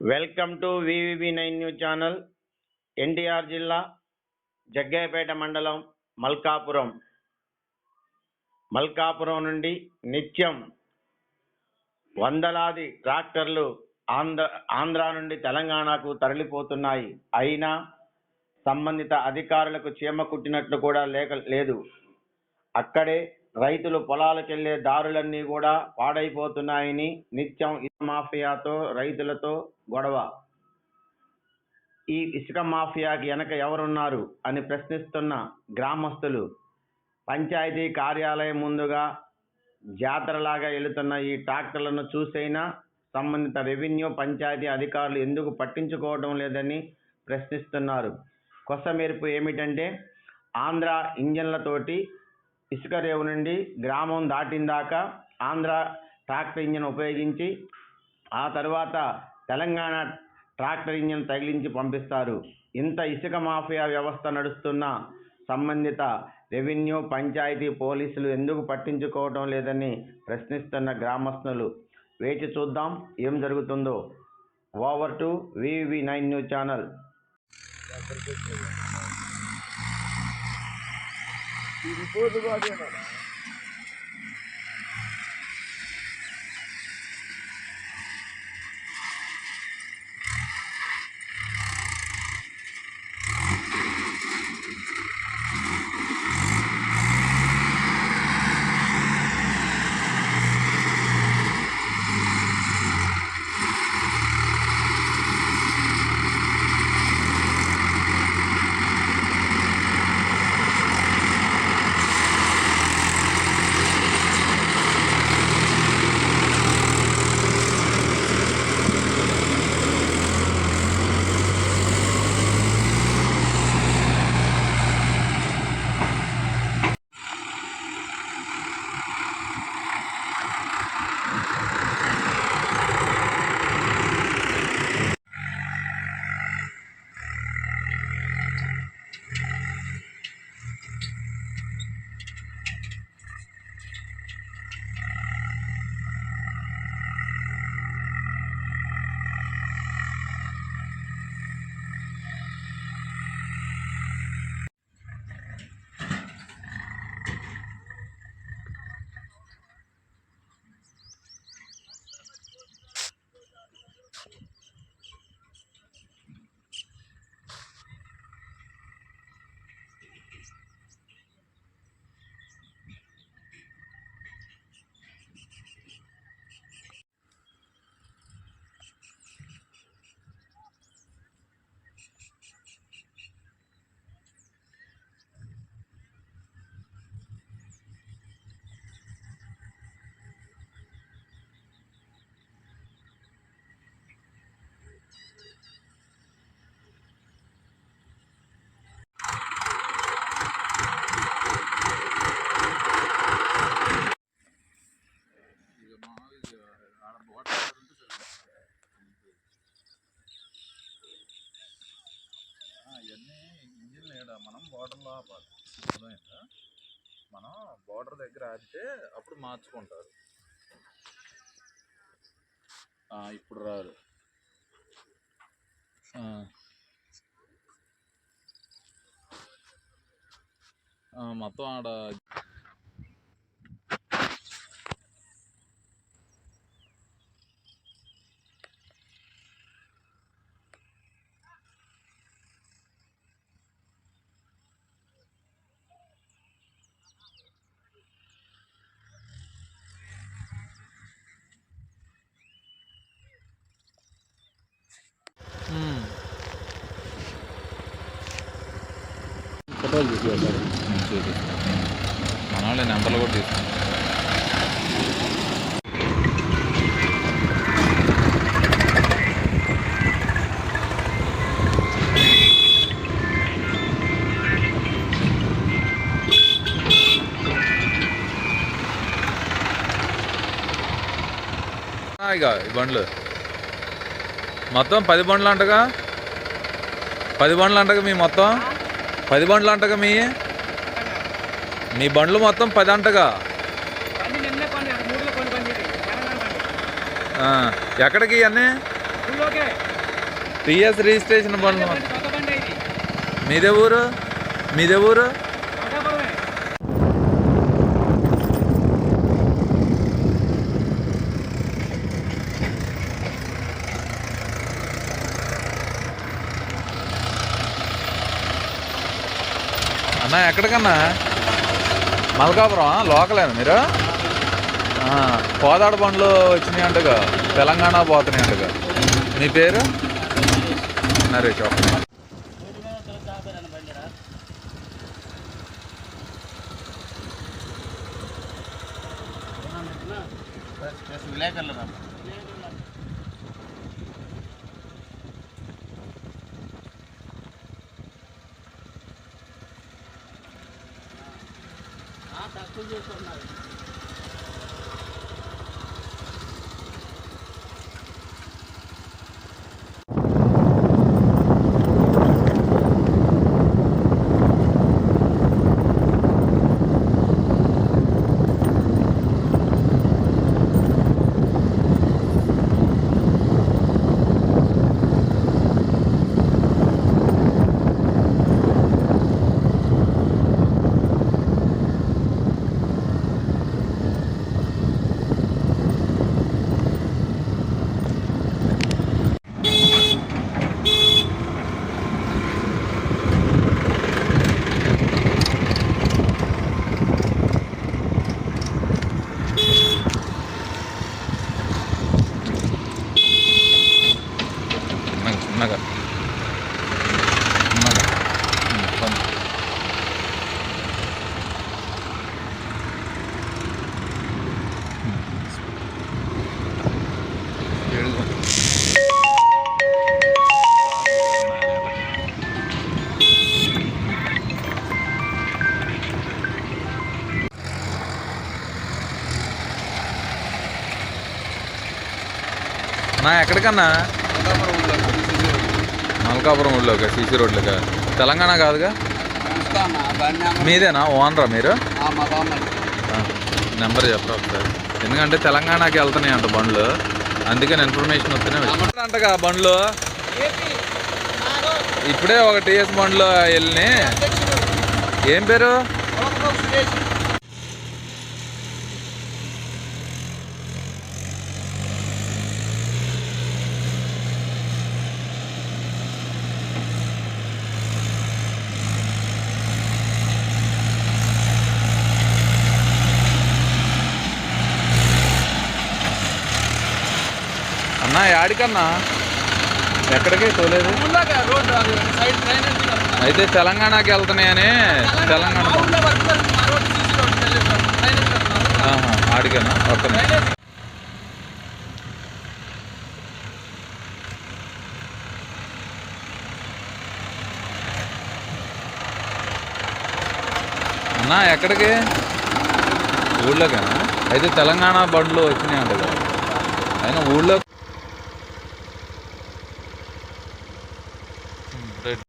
Welcome to VVB nine news channel NTR జిల్లా జగ్గయ్యపేట మండలం మల్కాపురం. మల్కాపురం నుండి నిత్యం వందలాది ట్రాక్టర్లు ఆంధ్ర ఆంధ్ర నుండి తెలంగాణకు తరలిపోతున్నాయి. అయినా సంబంధిత అధికారులకు చీమ కుట్టినట్లు కూడా లేక లేదు. అక్కడే రైతులు పొలాలకెళ్ళే దారులన్నీ కూడా పాడైపోతున్నాయని నిత్యం ఇసుక మాఫియాతో రైతులతో గొడవ. ఈ ఇసుక మాఫియాకి వెనక ఎవరున్నారు అని ప్రశ్నిస్తున్న గ్రామస్తులు పంచాయతీ కార్యాలయం ముందుగా జాతరలాగా వెళుతున్న ఈ ట్రాక్టర్లను చూసైనా సంబంధిత రెవెన్యూ పంచాయతీ అధికారులు ఎందుకు పట్టించుకోవడం లేదని ప్రశ్నిస్తున్నారు. కొస మెరుపు ఏమిటంటే ఆంధ్ర ఇంజన్లతోటి ఇసుక రేవు నుండి గ్రామం దాటిందాక ఆంధ్ర ట్రాక్టర్ ఇంజన్ ఉపయోగించి ఆ తర్వాత తెలంగాణ ట్రాక్టర్ ఇంజన్ తగిలించి పంపిస్తారు. ఇంత ఇసుక మాఫియా వ్యవస్థ నడుస్తున్న సంబంధిత రెవెన్యూ పంచాయతీ పోలీసులు ఎందుకు పట్టించుకోవటం లేదని ప్రశ్నిస్తున్న గ్రామస్తులు వేచి చూద్దాం ఏం జరుగుతుందో. Over to VV nine news channel. 你不是说这边电脑吗？మనం బార్డర్లో ఆపాలి. అర్థమైందా? మనం బోర్డర్ దగ్గర ఆపితే అప్పుడు మార్చుకుంటారు. ఇప్పుడు రారు మొత్తం ఆడ ఫోటోలు చూపించారు నేను చూపిస్తాను మన వాళ్ళ నెంబర్లు కూడా తీసుకుంటాం ఇక ఈ బండ్లు మొత్తం పది బండ్లు అంటగా? పది బండ్లు అంటగా మీ మొత్తం? పది బండ్లు అంటగా మీ? మీ బండ్లు మొత్తం పది అంటగా? ఎక్కడికి అన్నీ టీఎస్ రిజిస్ట్రేషన్ బండ్లు మీదే ఊరు? మీదే ఊరు? అన్న ఎక్కడికన్నా? మల్కాపురం లోకలేనా మీరు? కోదాడ బండ్లు వచ్చినాయి అంటగా తెలంగాణ పోతున్నాయి అంటగా మీ పేరు? నరేష్ ఓకే. 打た、通常と。అన్నా ఎక్కడికన్నా? మల్కాపురం ఊళ్ళో సీసీ రోడ్లుగా తెలంగాణ కాదుగా? మీదేనా? ఓనరా మీరు? నెంబర్ చెప్పరా ఒకసారి. ఎందుకంటే తెలంగాణకి వెళ్తున్నాయి అంట బండ్లు. అందుకని ఇన్ఫర్మేషన్ వస్తేనే అంటగా బండ్లు? ఇప్పుడే ఒక టీఎస్ బండ్లో వెళ్ళి ఏం పేరు? అన్నా యాడికన్నా ఎక్కడికి? తోలేదు. అయితే తెలంగాణకి వెళ్తున్నాయని తెలంగాణ ఆహా, ఆడికనా? ఓకే అన్నా ఎక్కడికి? ఊళ్ళోకేనా? అయితే తెలంగాణ బండ్లు వచ్చినాయి అంట కదా. అయినా ఊళ్ళో